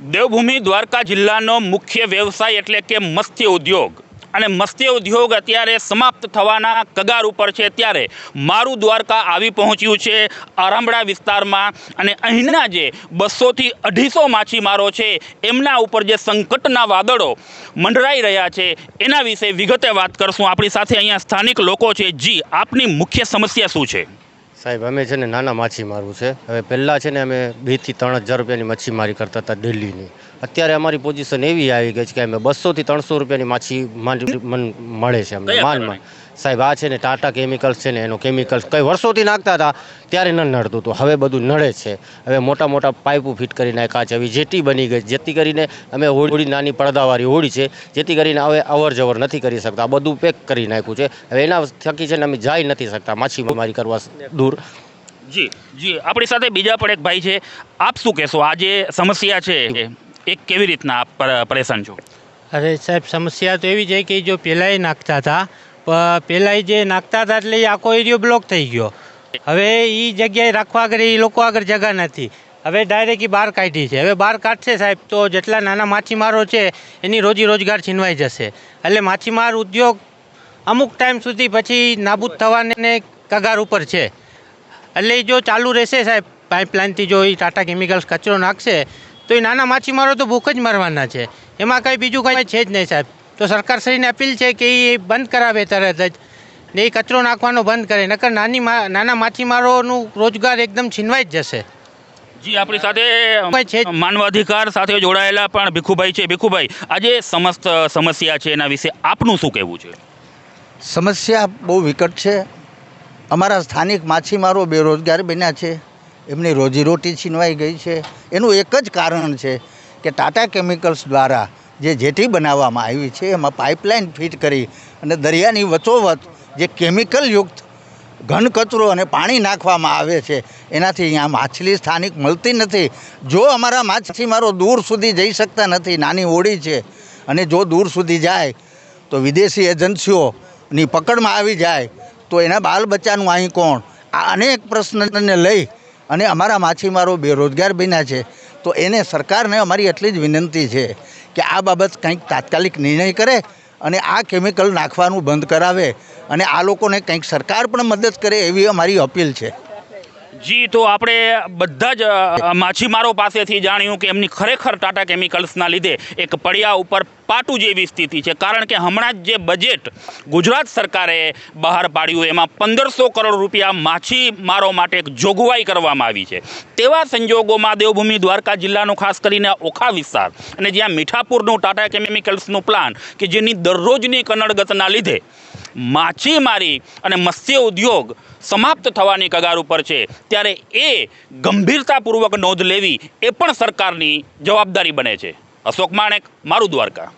દેવભૂમિ દ્વારકા જિલ્લાનો મુખ્ય વ્યવસાય એટલે કે મત્સ્ય ઉદ્યોગ. અને મત્સ્ય ઉદ્યોગ અત્યારે સમાપ્ત થવાના કગાર ઉપર છે. ત્યારે મારું દ્વારકા આવી પહોંચ્યું છે આરામડા વિસ્તારમાં. અને અહીંના જે બસોથી અઢીસો માછીમારો છે, એમના ઉપર જે સંકટના વાદળો મંડરાઈ રહ્યા છે, એના વિશે વિગતે વાત કરશું. આપણી સાથે અહીંયા સ્થાનિક લોકો છે. જી, આપની મુખ્ય સમસ્યા શું છે? સાહેબ અમે છે ને નાના માછીમારું છે. હવે પહેલાં છે ને અમે બેથી ત્રણ હજાર રૂપિયાની મચ્છીમારી કરતા હતા દિલ્હીની. અત્યારે અમારી પોઝિશન એવી આવી ગઈ છે કે અમે બસોથી ત્રણસો રૂપિયાની માછી મન મળે છે અમને માનમાં. સાહેબ આ છે ને ટાટા કેમિકલ્સ છે ને એનો કેમિકલ્સ કઈ વર્ષોથી નાખતા હતા ત્યારે ન નડતું હતું. હવે બધું નડે છે. હવે મોટા મોટા પાઇપો ફિટ કરી નાખ્યા છે. હવે જેટી બની ગઈ જેથી કરીને અમે હોડી નાની પડદાવાળી હોડી છે. જેથી કરીને હવે અવર જવર નથી કરી શકતા. બધું પેક કરી નાખ્યું છે. હવે એના થકી છે ને અમે જઈ નથી શકતા. માછીમારી કરવા દૂર. જી જી. આપણી સાથે બીજા પણ એક ભાઈ છે. આપ શું કહેશો? આ જે સમસ્યા છે એ કેવી રીતના આપ પર- પરેશાન છો? અરે સાહેબ સમસ્યા તો એવી છે કે જો પહેલાંય નાખતા હતા પણ પહેલાંય જે નાખતા હતા એટલે એ આખો એરિયો બ્લોક થઈ ગયો. હવે એ જગ્યાએ રાખવા આગળ એ લોકો આગળ જગા નથી. હવે ડાયરેક્ટ એ બહાર કાઢી છે. હવે બહાર કાઢશે સાહેબ તો જેટલા નાના માછીમારો છે, એની રોજી રોજગાર છીનવાઈ જશે. એટલે માછીમાર ઉદ્યોગ અમુક ટાઈમ સુધી પછી નાબૂદ થવાને કગાર ઉપર છે. એટલે જો ચાલુ રહેશે સાહેબ પાઇપલાઇનથી જો એ ટાટા કેમિકલ્સ કચરો નાખશે, તો એ નાના માછીમારો તો ભૂખ જ મરવાના છે. એમાં કંઈ બીજું કંઈ છે જ નહીં સાહેબ. તો સરકારશ્રીને અપીલ છે કે એ બંધ કરાવે તરત જ. ને એ કચરો નાખવાનો બંધ કરે. નકર નાની નાના માછીમારોનું રોજગાર એકદમ છીનવાઈ જ જશે. જી આપણી સાથે માનવાધિકાર સાથે જોડાયેલા પણ ભીખુભાઈ છે. ભીખુભાઈ આજે સમસ્ત સમસ્યા છે એના વિશે આપનું શું કહેવું છે? સમસ્યા બહુ વિકટ છે. અમારા સ્થાનિક માછીમારો બેરોજગાર બન્યા છે. એમની રોજીરોટી છીનવાઈ ગઈ છે. એનું એક જ કારણ છે કે ટાટા કેમિકલ્સ દ્વારા જે જેટી બનાવવામાં આવી છે, એમાં પાઇપલાઇન ફિટ કરી અને દરિયાની વચોવચ જે કેમિકલયુક્ત ઘન કચરો અને પાણી નાખવામાં આવે છે, એનાથી અહીંયા માછલી સ્થાનિક મળતી નથી. જો અમારા માછીમારો દૂર સુધી જઈ શકતા નથી, નાની હોડી છે, અને જો દૂર સુધી જાય, તો વિદેશી એજન્સીઓની પકડમાં આવી જાય, તો એના બાલ બચ્ચાનું અહીં કોણ? આ અનેક પ્રશ્નને લઈ અને અમારા માછીમારો બેરોજગાર બન્યા છે, તો એને સરકારને અમારી એટલી જ વિનંતી છે કે આ બાબત કંઈક તાત્કાલિક નિર્ણય કરે અને આ કેમિકલ નાખવાનું બંધ કરાવે અને આ લોકોને કંઈક સરકાર પણ મદદ કરે એવી અમારી અપીલ છે. જી, તો આપણે બધા જ માછીમારો પાસેથી જાણ્યું કે એમની ખરેખર ટાટા કેમિકલ્સના લીધે એક પડ્યા ઉપર પાટું જેવી સ્થિતિ છે. કારણ કે હમણાં જ જે બજેટ ગુજરાત સરકારે બહાર પાડ્યું, એમાં પંદરસો કરોડ રૂપિયા માછીમારો માટે એક જોગવાઈ કરવામાં આવી છે. તેવા સંજોગોમાં દેવભૂમિ દ્વારકા જિલ્લાનો ખાસ કરીને ઓખા વિસ્તાર અને જ્યાં મીઠાપુરનું ટાટા કેમિકલ્સનું પ્લાન કે જેની દરરોજની કનડગતના લીધે માછીમારી અને મત્સ્ય ઉદ્યોગ સમાપ્ત થવાની કગાર ઉપર છે. ત્યારે એ ગંભીરતાપૂર્વક નોંધ લેવી એ પણ સરકારની જવાબદારી બને છે. અશોક માણેક, મારું દ્વારકા.